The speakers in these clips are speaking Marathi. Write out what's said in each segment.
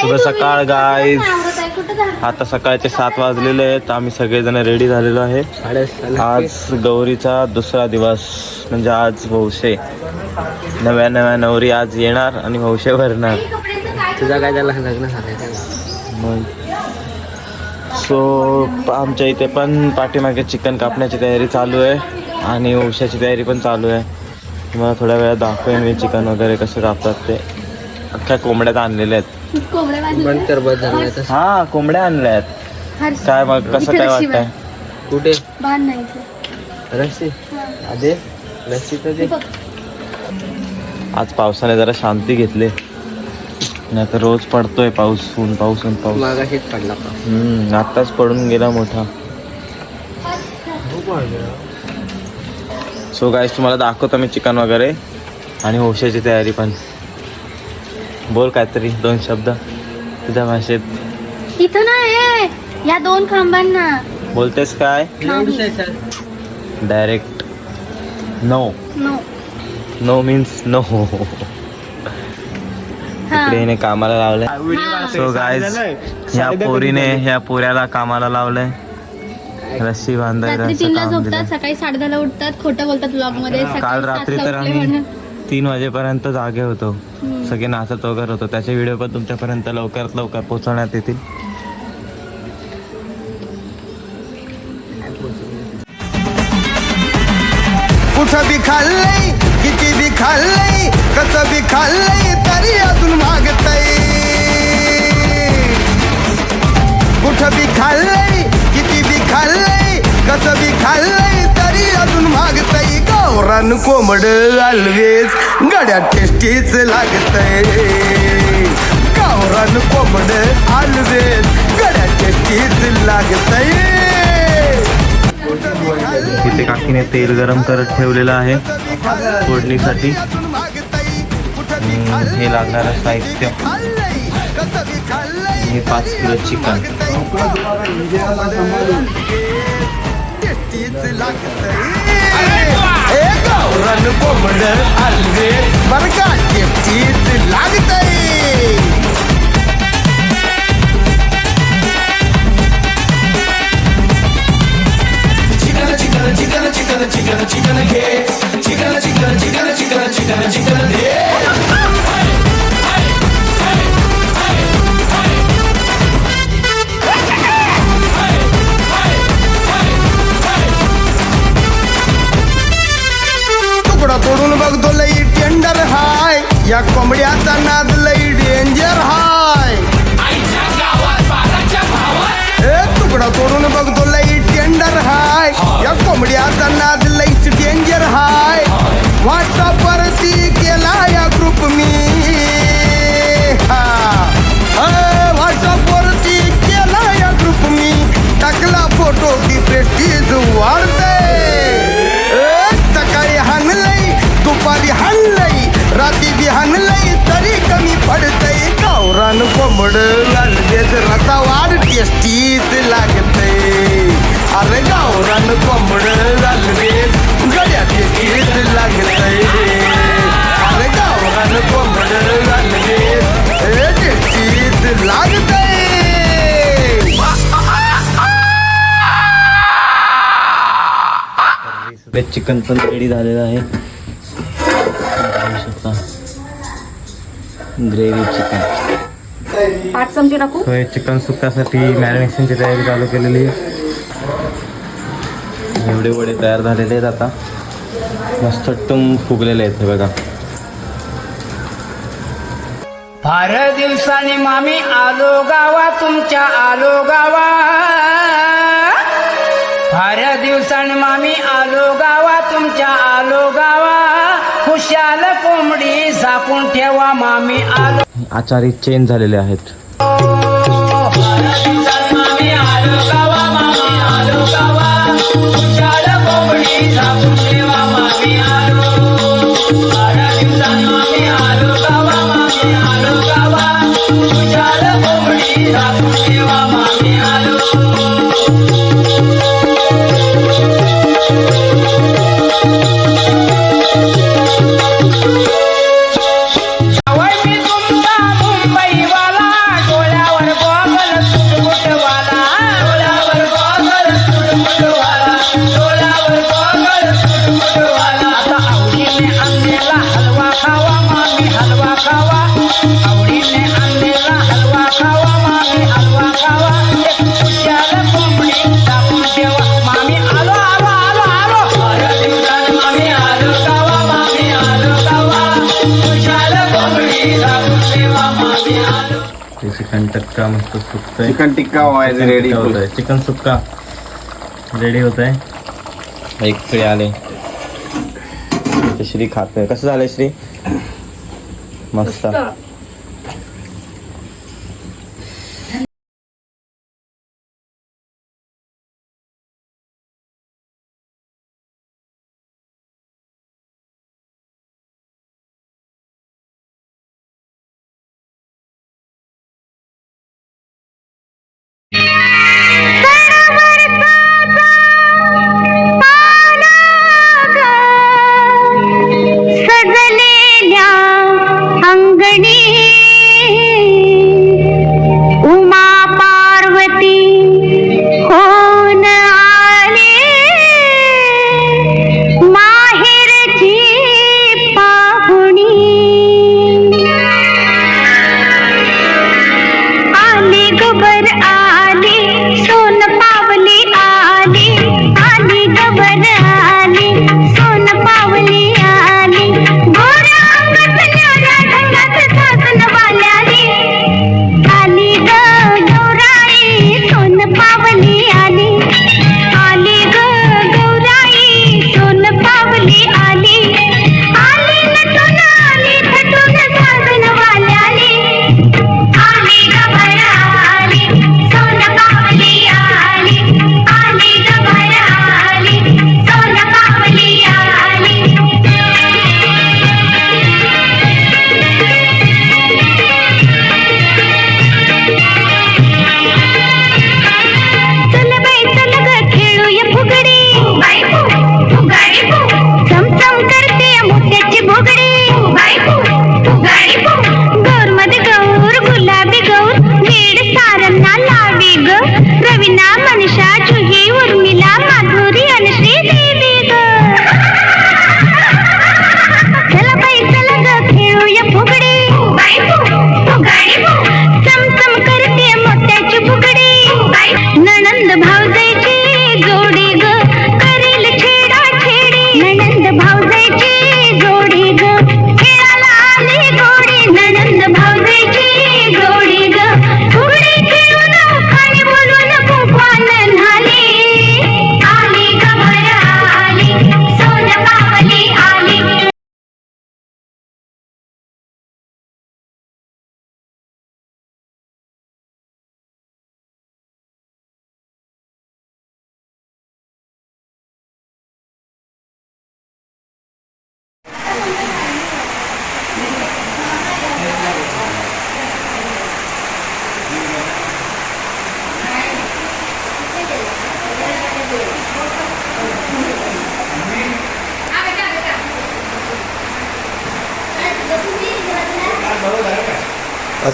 शुभ सकाळ गाईज आता सकाळचे सात वाजलेले आहेत आम्ही सगळेजण रेडी झालेलो आहे. आज गौरीचा दुसरा दिवस म्हणजे आज भौशे नव्या नव्या नवरी आज येणार आणि भौशे भरणार. तुझा काय त्याला लग्न झालं मग. सो आमच्या इथे पण पाठीमागे चिकन कापण्याची तयारी चालू आहे आणि औषधाची तयारी पण चालू आहे. तुम्हाला थोड्या वेळात दाखवेन मी चिकन वगैरे कसं कापतात ते. अख्ख्या कोंबड्यात आणलेल्या आहेत. झालं हा कोंबड्या आणल्या आहेत. काय मग कसं काय वाटतंय? कुठे? भान नाही रस्सी? अरे रस्सी तर दे आज पावसाने जरा शांती घेतली. नाही तर रोज पडतोय पाऊस ऊन पाऊस ऊन पाऊस. मागाशीच पडला का हम्म आत्ताच पडून गेला मोठा. सो गाईस तुम्हाला दाखवतो मी चिकन वगैरे आणि होशाची तयारी पण. बोल काहीतरी दोन शब्द. तुझ्या भाषेत इथं ना आहे या दोन खांबांना. बोलतेस काय? Direct no no no means no हा. इकडे हिने कामाला लावलंय. सो गाईज ह्या पोरीने ह्या पोऱ्याला कामाला लावलंय. रस्सी बांधायला रात्री असं तीनला काम झोपतात दिलंय. सकाळी साडे दहाला उठतात खोटं बोलतात ब्लॉगमध्ये काल रात्री तर उठले आम्ही म्हणून. तीन वाजेपर्यंत जागे होतो. सगळे नाचत वगैरे होतो. त्याचे व्हिडिओ पण तुमच्यापर्यंत लवकरात लवकर पोहोचवण्यात येतील. कुठं बी खाल्लंय किती बी खाल्लंय कसं बी खाल्लंय तरी अजून मागतय. कुठं बी खाल्लंय किती बी खाल्लंय कसं बी खाल्लंय अजून मागतय. गावरान कोंबड अलवेज गड्या टेस्टीच लागतय. गावरान कोंबड अलवेज गड्या टेस्टीच लागतय. तिथे काकीने तेल गरम करत ठेवलेलं आहे. फोडणीसाठी. हे लागणारं साहित्य. हे पाच किलो चिकन. गावरान कोंबड अलवे बर का ते चिकन पण रेडी झालेलं आहे. ग्रेव्ही चिकन पाच चमचे टाकू? हे चिकन सुक्यासाठी मॅरिनेशनची तयारी चालू केलेली आहे. एवढे वडे तयार झालेले आहेत आता. मस्त टुम फुगलेले आहेत हे बघा. फार दिवसांनी मामी आलो गावा तुमच्या आलो गावा फार दिवसांनी मामी आलो गावा तुमच्या आलो गावा. खुशाल कोंबडी झाकून ठेवा मामी आलो. आचारी चेंज झालेले आहेत. झाकून ठेवा मामी आलो. टक्का मस्त सुकतंय चिकन टिक्का व्हायचं रेडी होत आहे चिकन सुक्का रेडी होत आहे एक फ्री आले. श्री खातोय. कसं झालंय श्री? मस्त. Yeah.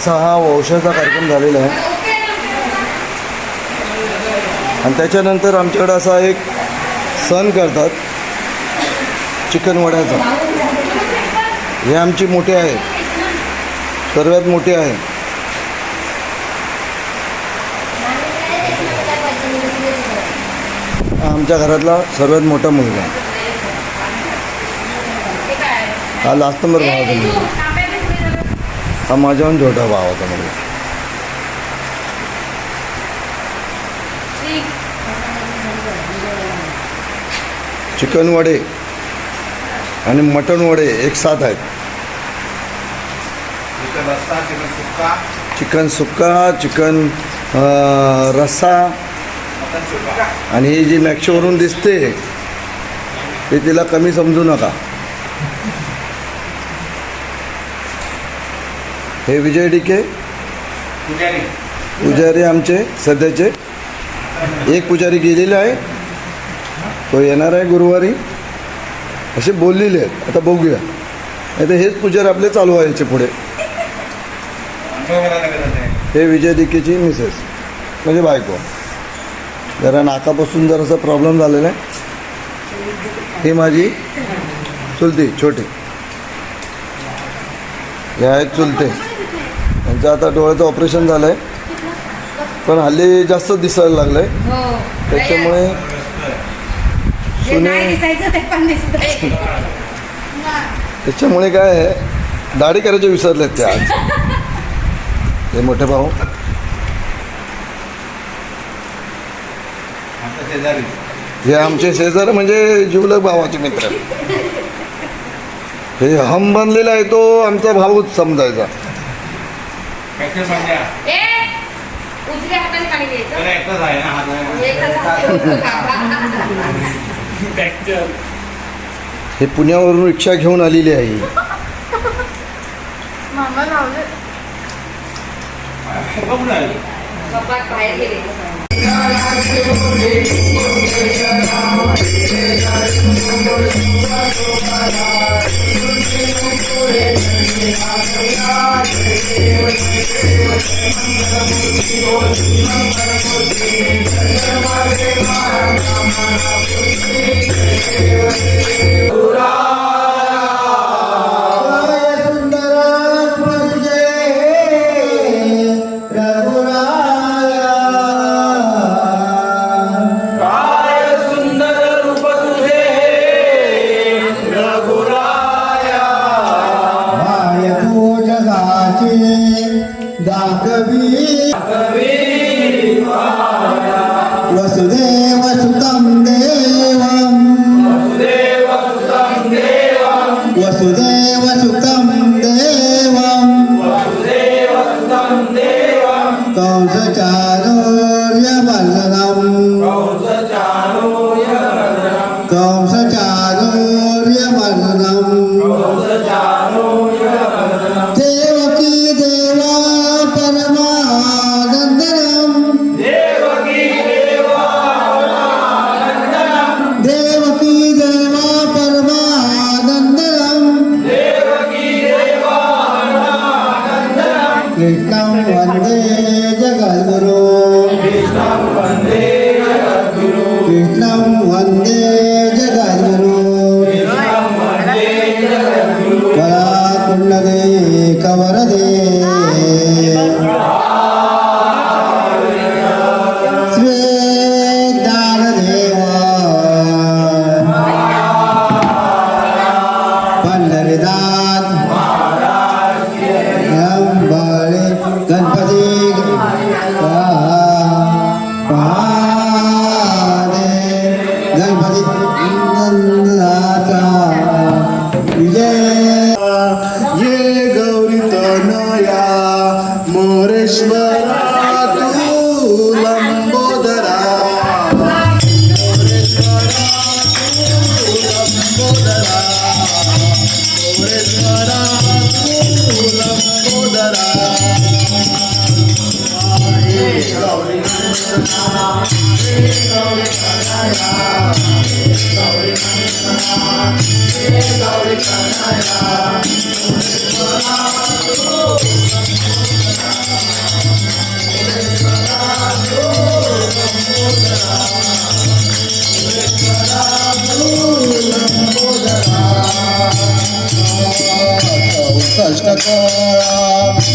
असा हा वंशाचा कार्यक्रम झालेला आहे. आणि त्याच्यानंतर आमच्याकडे असा एक सण करतात चिकनवड्याचा हे आमची मोठे आहे. सर्वात मोठे आहे. हा आमच्या घरातला सर्वात मोठा मुलगा. आहे. हा लास्ट नंबर भाव हा माझ्याहून छोटा भाव होता मुलगा चिकन वडे आणि मटण वडे एक साथ आहेत. चिकन सुक्का. चिकन रस्सा. आणि ही जी मॅक्सवरून दिसते ते तिला कमी समजू नका. हे विजय डिके पुजारी. आमचे सध्याचे. एक पुजारी गेलेला आहे. तो येणार आहे गुरुवारी. असे बोललेले आहेत. आता बघूया. नाही तर हेच पुजारी आपले चालू आहे याचे पुढे. हे विजय डिकेची मिसेस. म्हणजे बायको. जरा नाकापासून जरासा प्रॉब्लेम झालेला आहे. ही माझी चुलती छोटी. हे आहेत चुलते. त्यांचं आता डोळ्याचं ऑपरेशन झालं आहे पण हल्ली जास्त दिसायला लागलं आहे त्याच्यामुळे त्याच्यामुळे काय आहे दाढी करायचे विसरले ते आज. हे मोठे भाऊ. हे आमचे शेजार म्हणजे जिवलग भावाचे मित्र. हे हम बनलेला आहे तो आमचा भाऊच समजायचा. हे पुण्यावरून रिक्षा घेऊन आलेली आहे. मामा लावले. बाहेर गेले. Hurrah! जगद्गुरु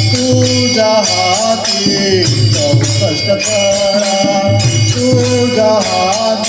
Tu jahati, tu jahati.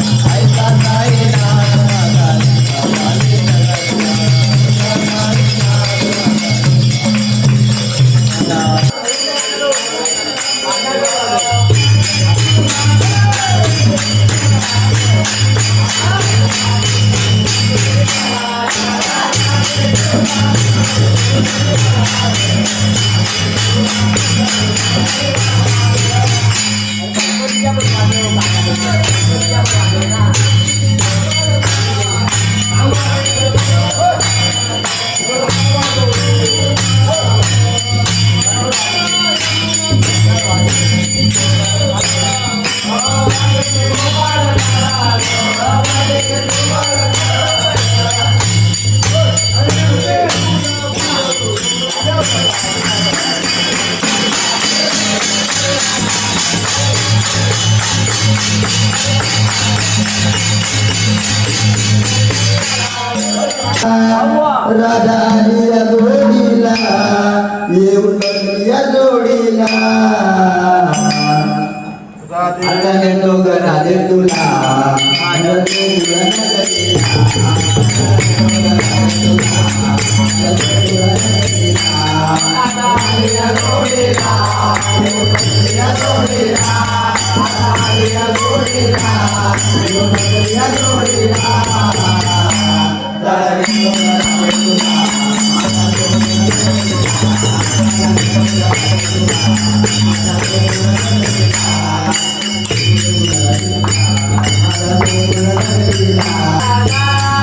I'm sorry. तुला आनंद Thank you. राधे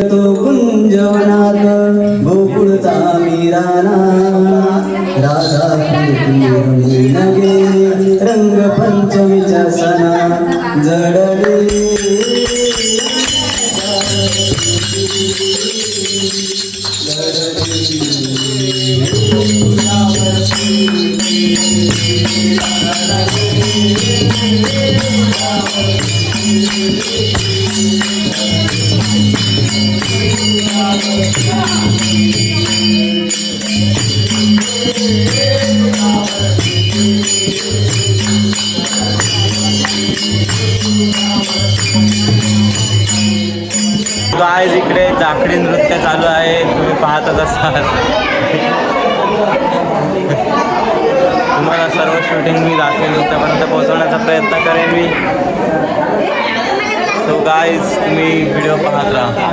तो गुंजवनात गोकुळचा मीराना राधा नगे रंग पंचमीच्या सणा जडले गाय इकडे जाकडी नृत्य चालू आहे तुम्ही पाहतच असाल तुम्हाला सर्व शूटिंग मी दाखवेन तुमच्यापर्यंत पोहोचवण्याचा प्रयत्न करेन मी सो गाईज तुम्ही व्हिडिओ पाहत राहा.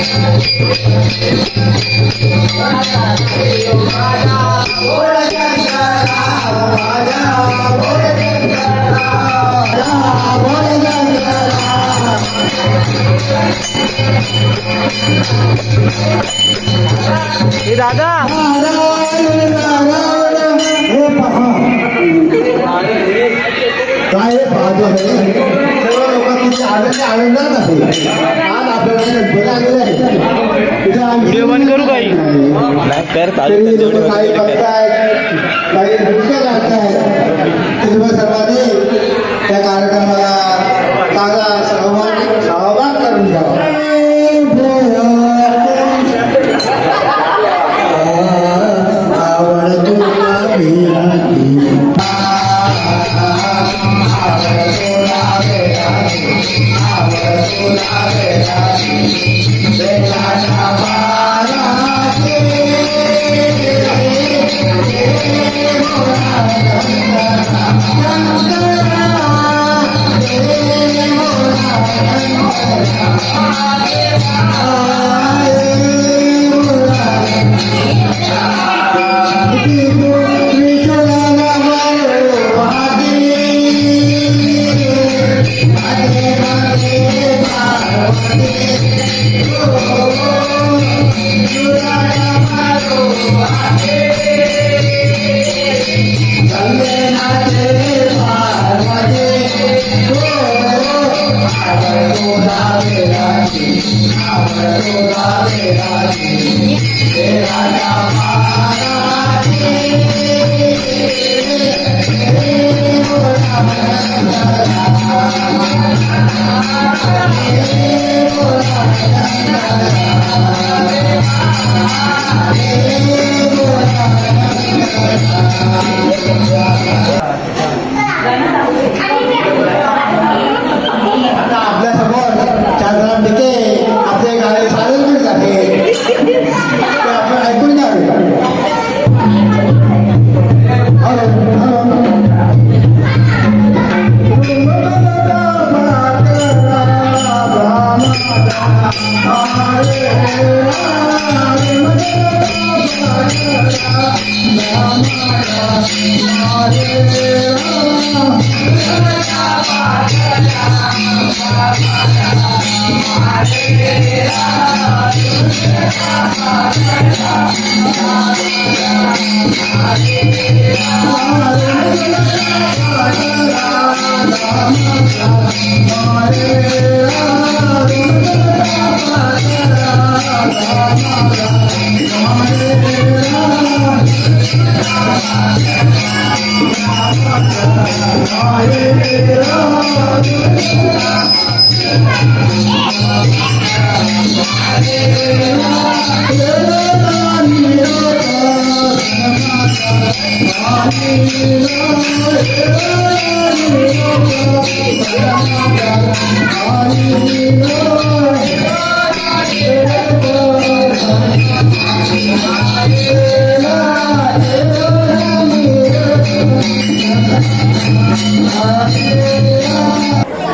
काय पाहतो आनंदी आनंदात आहे आज आपल्याला गणपती आलेले आहे व्हिडिओ बंद करू काही? जेवढे काही. बघतायत. काही नृत्य तुम्ही सर्वांनी त्या कार्यक्रमाला ताजा सहभाग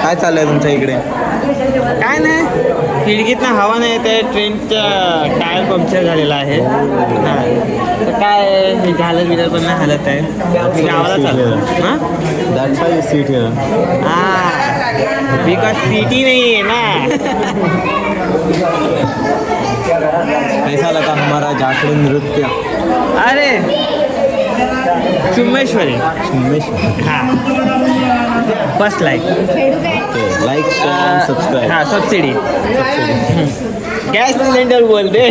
काय चाललंय तुमच्या इकडे? काय नाही. खिडकीतनं हवा नाही ते ट्रेनच्या टायर पंक्चर झालेला आहे. तर काय हे झालं बिलं पण नाही हालत आहे. गावाला चाललो. हां? सीट हा. बिकॉज सिटी नाही आहे ना. कैसा लगा हमारा जाखड नृत्य. अरे. चुम्मेश्वरी. हा. फर्स्ट लाईक लाईक सबस्क्राईब हा सबसिडी गॅस सिलेंडर बोलते